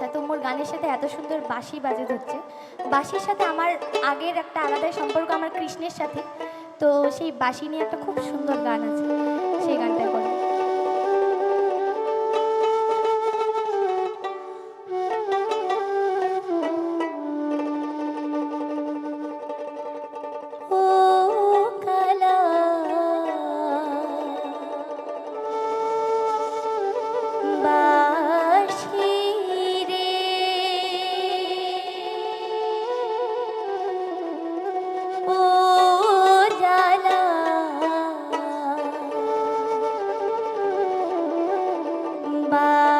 মায়ের সাথে এত সুন্দর বাঁশি বাজে ধরছে। বাঁশির সাথে আমার আগের একটা আলাদা সম্পর্ক, আমার কৃষ্ণের সাথে। তো সেই বাঁশি নিয়ে একটা খুব সুন্দর গান আছে। বাঁশি